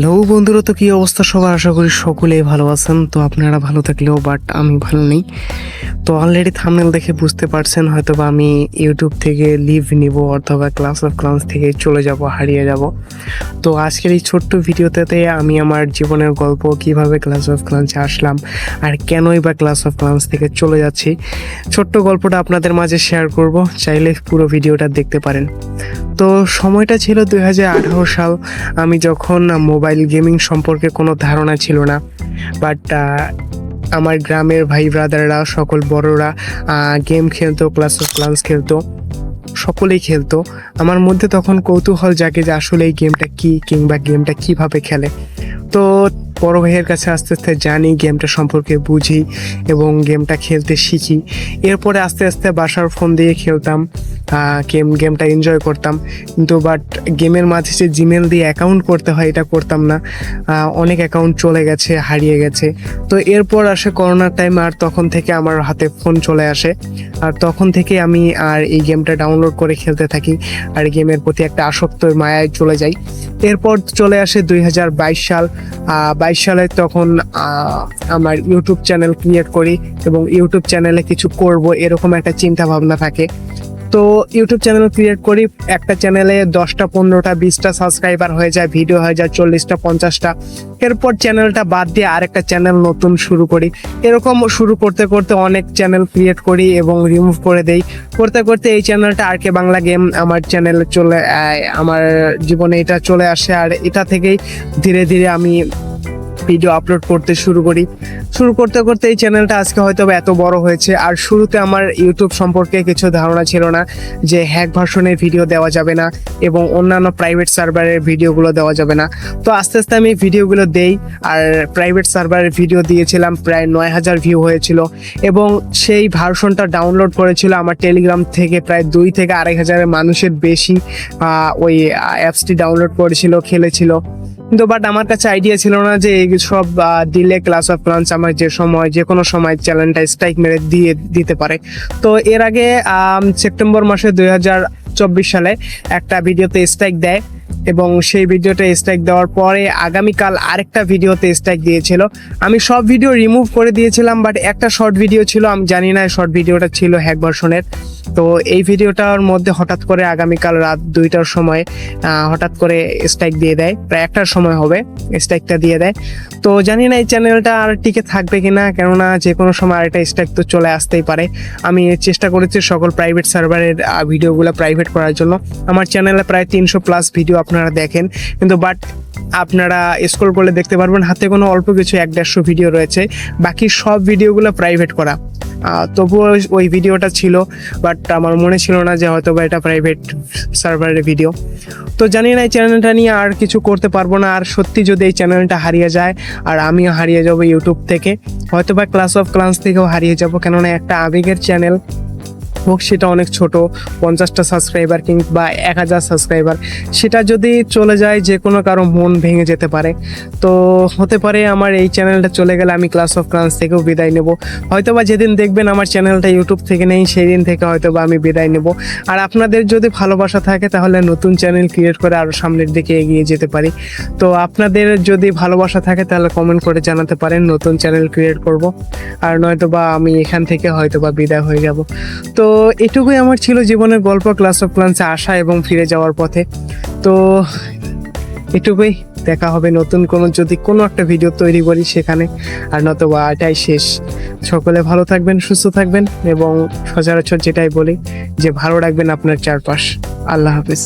Hello বন্ধুরা, তো কী অবস্থা সবার? আশা করি সকলেই ভালো আছেন। তো আপনারা ভালো থাকলেও, বাট আমি ভালো নেই। তো অলরেডি থামনেল দেখে বুঝতে পারছেন হয়তো বা আমি ইউটিউব থেকে লিভ নিব অথবা ক্লাস অফ ক্লান্স থেকে চলে যাব, হারিয়ে যাব। তো আজকের এই ছোট্ট ভিডিওতে আমি আমার জীবনের গল্প, কীভাবে ক্লাস অফ ক্লান্সে আসলাম আর কেনই বা ক্লাস অফ ক্লান্স থেকে চলে যাচ্ছি, ছোট্ট গল্পটা আপনাদের মাঝে শেয়ার করব। চাইলে পুরো ভিডিওটা দেখতে পারেন। তো সময়টা ছিল দু হাজার আঠারো সাল। আমি যখন মোবাইল গেমিং সম্পর্কে কোনো ধারণা ছিল না বাট আমার গ্রামের ভাই ব্রাদাররা সকল বড়রা গেম খেলতো ক্লাস অফ ক্লান্স খেলতো, সকলেই খেলতো। আমার মধ্যে তখন কৌতূহল জাগে যে আসলে এই গেমটা কি কিংবা গেমটা কীভাবে খেলে। তো বড় ভাইয়ের কাছে আস্তে আস্তে জানি, গেমটা সম্পর্কে বুঝি এবং গেমটা খেলতে শিখি। এরপরে আস্তে আস্তে বাসার ফোন দিয়ে খেলতাম গেম, গেমটা এনজয় করতাম। কিন্তু বাট গেমের মাঝে যে জিমেল দিয়ে অ্যাকাউন্ট করতে হয়, এটা করতাম না। অনেক অ্যাকাউন্ট চলে গেছে, হারিয়ে গেছে। তো এরপর আসে করোনার টাইম আর তখন থেকে আমার হাতে ফোন চলে আসে। আর তখন থেকে আমি আর এই গেমটা ডাউনলোড করে খেলতে থাকি। আর গেমের প্রতি একটা আসক্ত মায়ায় চলে যাই। এরপর চলে আসে দুই হাজার বাইশ সাল সালে তখন আমার ইউটিউব চ্যানেল ক্রিয়েট করি এবং ইউটিউব চ্যানেলে কিছু করব এরকম একটা চিন্তা ভাবনা থাকে। তো ইউটিউব চ্যানেল ক্রিয়েট করি, একটা চ্যানেলে দশটা, পনেরোটা, বিশটা সাবস্ক্রাইবার হয়ে যায় ভিডিও হয়ে যায়, চল্লিশটা, পঞ্চাশটা। এরপর চ্যানেলটা বাদ দিয়ে আরেকটা চ্যানেল নতুন শুরু করি। এরকম শুরু করতে করতে অনেক চ্যানেল ক্রিয়েট করি এবং রিমুভ করে দেই। করতে করতে এই চ্যানেলটা আর কে বাংলা গেম আমার চ্যানেলে চলে আমার জীবনে এটা চলে আসে। আর এটা থেকেই ধীরে ধীরে আমি ভিডিও আপলোড করতে শুরু করি। শুরু করতে করতে এই চ্যানেলটা আজকে হয়তো এত বড় হয়েছে, আর শুরুতে আমার ইউটিউব সম্পর্কে কিছু ধারণা ছিল না যে হ্যাক ভার্সনের ভিডিও দেওয়া যাবে না এবং অন্যান্য প্রাইভেট সার্ভারের ভিডিওগুলো দেওয়া যাবে না। তো আস্তে আস্তে আমি ভিডিওগুলো দেই, আর প্রাইভেট সার্ভারের ভিডিও দিয়েছিলাম, প্রায় নয় হাজার ভিউ হয়েছিল এবং সেই ভার্সনটা ডাউনলোড করেছিল আমার টেলিগ্রাম থেকে প্রায় দুই থেকে আড়াই হাজারের মানুষের বেশি ওই অ্যাপসটি ডাউনলোড করেছিল, খেলেছিল। কিন্তু বাট আমার কাছে আইডিয়া ছিল না যে সব দিলে ক্লাস অফ ক্লান্স আমার যে সময়, যে কোনো সময় চ্যানেলটা স্ট্রাইক মেরে দিয়ে দিতে পারে। তো এর আগে সেপ্টেম্বর মাসে দুই হাজার চব্বিশ সালে একটা ভিডিওতে স্ট্রাইক দেয় এবং সেই ভিডিওটা স্ট্রাইক দেওয়ার পরে আগামীকাল আরেকটা ভিডিওতে স্ট্রাইক দিয়েছিল। আমি সব ভিডিও রিমুভ করে দিয়েছিলাম বাট একটা শর্ট ভিডিও ছিল, আমি জানি না শর্ট ভিডিওটা ছিল হ্যাক ভার্সনের তো এই ভিডিওটার মধ্যে হঠাৎ করে আগামীকাল রাত দুইটার সময় হঠাৎ করে স্ট্রাইক দিয়ে দেয়। প্রায় একটার সময় হবে স্ট্রাইকটা দিয়ে দেয়। তো জানি না এই চ্যানেলটা আর টিকে থাকবে কিনা, কেননা যে কোনো সময় আরেকটা স্ট্রাইক তো চলে আসতেই পারে। আমি চেষ্টা করেছি সকল প্রাইভেট সার্ভারের ভিডিওগুলো প্রাইভেট করার জন্য। আমার চ্যানেলে প্রায় তিনশো প্লাস ভিডিও আপনারা দেখেন। কিন্তু বাট আপনারা স্ক্রল করলে দেখতে পারবেন, হাতে কোনো অল্প কিছু এক দেড়শো ভিডিও রয়েছে। বাকি সব ভিডিওগুলো প্রাইভেট করা। তবুও ওই- ভিডিওটা ছিল বাট আমার মনে ছিল না যে হয়তো বা এটা প্রাইভেট সার্ভারের ভিডিও তো জানি না এই চ্যানেলটা নিয়ে আর কিছু করতে পারব না, আর সত্যি যদি এই চ্যানেলটা হারিয়ে যায়, আর আমিও হারিয়ে যাব ইউটিউব থেকে হয়তো বা ক্লাস অফ ক্লান্স থেকেও হারিয়ে যাব, কেননা একটা আবেগের চ্যানেল হোক সেটা অনেক ছোট, পঞ্চাশটা সাবস্ক্রাইবার কিংবা এক হাজার সাবস্ক্রাইবার সেটা যদি চলে যায় যে কোনো কারও মন ভেঙে যেতে পারে। তো হতে পারে আমার এই চ্যানেলটা চলে গেলে আমি ক্লাস অফ ক্লান্স থেকেও বিদায় নেব। হয়তো বা যেদিন দেখবেন আমার চ্যানেলটা ইউটিউব থেকে নেই সেই দিন থেকে হয়তো বা আমি বিদায় নেব। আর আপনাদের যদি ভালোবাসা থাকে, তাহলে নতুন চ্যানেল ক্রিয়েট করে আরও সামনের দিকে এগিয়ে যেতে পারি। তো আপনাদের যদি ভালোবাসা থাকে, তাহলে কমেন্ট করে জানাতে পারেন, নতুন চ্যানেল ক্রিয়েট করব। আর নয়তো বা আমি এখান থেকে হয়তো বা বিদায় হয়ে যাব। তো এটুকুই আমার ছিল জীবনের গল্প ক্লাস অফ ক্লান্সে আসা এবং ফিরে যাওয়ার পথে। তো এটুকুই, দেখা হবে নতুন কোনো, যদি কোনো একটা ভিডিও তৈরি করি সেখানে। আর নতুবা এটাই শেষ। সকলে ভালো থাকবেন, সুস্থ থাকবেন এবং সচরাচর যেটাই বলি, যে ভালো রাখবেন আপনার চারপাশ। আল্লাহ হাফিজ।